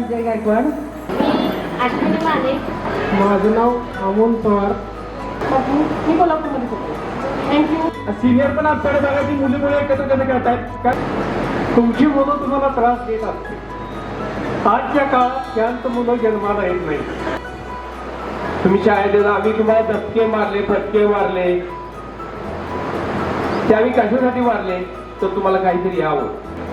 गायकवाड आठवणी माने. माझं नाव अमोल पवार. मी कोल्हापूरमध्ये थँक्यू सिनियर पण आपल्याकडे बघा की मुली मुली एकत्र कसं करतायत का तुमची मुलं तुम्हाला त्रास देत असते आजच्या काळात शांत मुलं जन्माला येत नाही तुम्ही शाळेत आम्ही तुम्हाला धक्के मारले फटके मारले. त्यावेळी कशासाठी मारले? तर तुम्हाला काहीतरी यावं.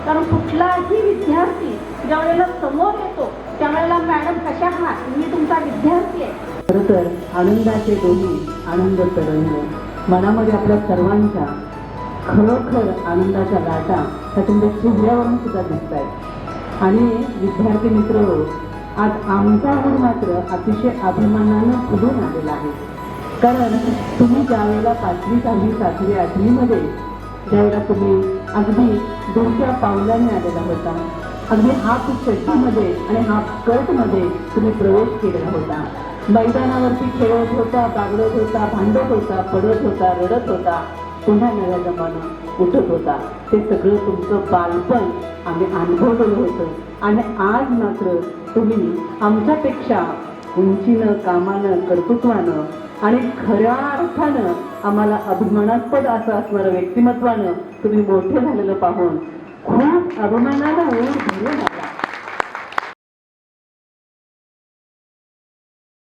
कारण कुठलाही विद्यार्थी ज्या वेळेला समोर येतो त्यावेळेला मॅडम कशा आहात? मी तुमचा विद्यार्थी आहे. खरं तर आनंदाचे दोन्ही आनंद तरंग. मनामध्ये आपल्या सर्वांच्या खरोखर आनंदाच्या लाटा ह्या तुमच्या चेहऱ्यावरून सुद्धा दिसत आहेत आणि विद्यार्थी मित्र आज आमचा गुण मात्र अतिशय अभिमानानं फुलून आलेला आहे. कारण तुम्ही ज्या वेळेला पाचवी सहावी सातवी आठवीमध्ये ज्यावेळेला तुम्ही अगदी दूरच्या पावलाने आलेला होता. अगदी हाफ चड्डीमध्ये आणि हाफ स्कर्टमध्ये तुम्ही प्रवेश केलेला होता. मैदानावरती खेळत होता बागडत होता भांडत होता पडत होता रडत होता. पुन्हा नव्या जमाना उठत होता. ते सगळं तुमचं बालपण आम्ही अनुभवलेलं होतं. आणि आज मात्र तुम्ही आमच्यापेक्षा उंचीनं कामानं कर्तृत्वानं आणि खऱ्या अर्थानं आम्हाला अभिमानास्पद असं असणारं व्यक्तिमत्वानं तुम्ही मोठे झालेलं पाहून खूप अभिमानानं ओढ भरून